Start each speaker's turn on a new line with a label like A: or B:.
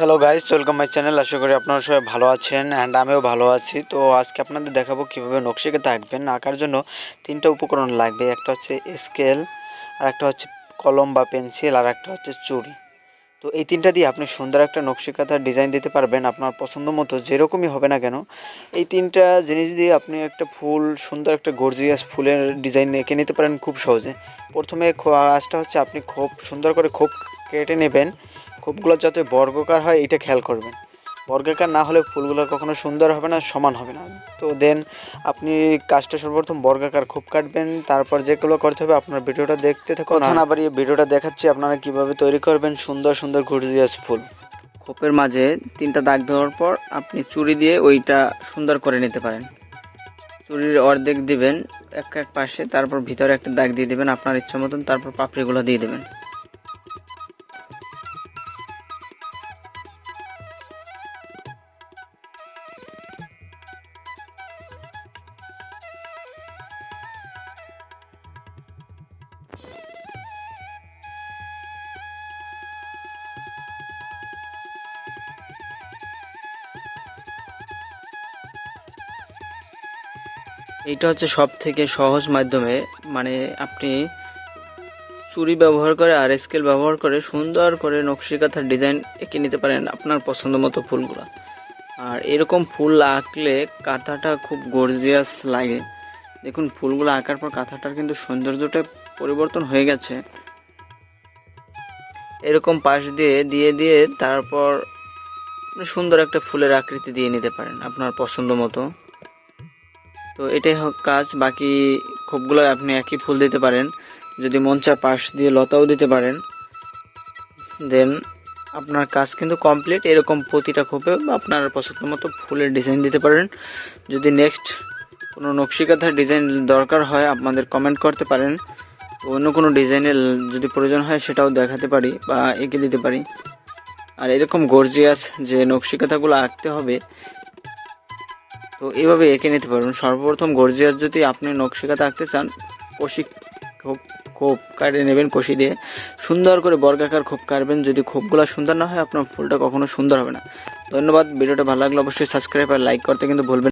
A: Hello guys welcome my channel আশা করি আপনারা সবাই ভালো আছেন অ্যান্ড আমিও ভালো আছি। তো আজকে আপনাদের দেখাবো কীভাবে নকশিকাতে আঁকবেন আঁকার জন্য তিনটা উপকরণ লাগবে। একটা হচ্ছে স্কেল আর একটা হচ্ছে কলম বা পেন্সিল আর একটা হচ্ছে চুড়ি। তো এই তিনটা দিয়ে আপনি সুন্দর একটা নকশিকাতার ডিজাইন দিতে পারবেন। আপনার পছন্দ মতো যেরকমই হবে না কেন, এই তিনটা জিনিস দিয়ে আপনি একটা ফুল, সুন্দর একটা গর্জিয়াস ফুলের ডিজাইন এঁকে নিতে পারেন খুব সহজে। প্রথমে কাজটা হচ্ছে আপনি খোপ, সুন্দর করে খোপ কেটে নেবেন। খোপগুলো যাতে বর্গাকার হয় এটা খেয়াল করবেন। বর্গাকার না হলে ফুলগুলো কখনো সুন্দর হবে না সমান হবে না। তো দেন আপনি কাজটা সর্বপ্রথম বর্গাকার খোপ কাটবেন তারপর যেগুলো করতে হবে আপনার ভিডিওটা দেখতে থাকুন। কথা না বাড়িয়ে ভিডিওটা দেখাচ্ছি আপনারা কীভাবে তৈরি করবেন সুন্দর সুন্দর গর্জিয়াস ফুল।
B: খোপের মাঝে তিনটা দাগ দেওয়ার পর আপনি চুড়ি দিয়ে ওইটা সুন্দর করে নিতে পারেন। চুড়ির অর্ধেক দিবেন এক এক পাশে তারপর ভিতরে একটা দাগ দিয়ে দিবেন আপনার ইচ্ছা মতন তারপর পাপড়িগুলো দিয়ে দেবেন। এইটা হচ্ছে সব থেকে সহজ মাধ্যমে মানে আপনি চুরি ব্যবহার করে, আর স্কেল ব্যবহার করে সুন্দর করে নকশি কাঁথার ডিজাইন এঁকে নিতে পারেন আপনার পছন্দ মতো ফুলগুলো। আর এরকম ফুল আঁকলে কাঁথাটা খুব গর্জিয়াস লাগে। দেখুন, ফুলগুলো আঁকার পর কাঁথাটার কিন্তু সৌন্দর্যটা পরিবর্তন হয়ে গেছে। এরকম পাশ দিয়ে দিয়ে দিয়ে তারপর সুন্দর একটা ফুলের আকৃতি দিয়ে নিতে পারেন আপনার পছন্দ মতো। তো এটাই হোক কাজ, বাকি খোপগুলো আপনি একই ফুল দিতে পারেন। যদি চায় পাশ দিয়ে লতাও দিতে পারেন। দেন আপনার কাজ কিন্তু কমপ্লিট এরকম প্রতিটা খোপে আপনার পছন্দ মতো ফুলের ডিজাইন দিতে পারেন। যদি নেক্সট কোনো নকশিকাথার ডিজাইন দরকার হয়, আপনাদের কমেন্ট করতে পারেন। অন্য কোনো ডিজাইনের যদি প্রয়োজন হয়, সেটাও দেখাতে পারি বা এঁকে দিতে পারি। আর এরকম গর্জিয়াস যে নকশিকাথাগুলো আঁকতে হবে তো এইভাবে এঁকে নিতে পারবেন। সর্বপ্রথম গর্জিয়াস যদি আপনি নকশিকা থাকতে চান, কষি খোপ খোপ কাটে নেবেন কষি দিয়ে। সুন্দর করে বর্গাকার খোপ কাটবেন। যদি খোপগুলো সুন্দর না হয়, আপনার ফুলটা কখনো সুন্দর হবে না। ধন্যবাদ। ভিডিওটা ভালো লাগলে অবশ্যই সাবস্ক্রাইব আর লাইক করতে কিন্তু ভুলবেন।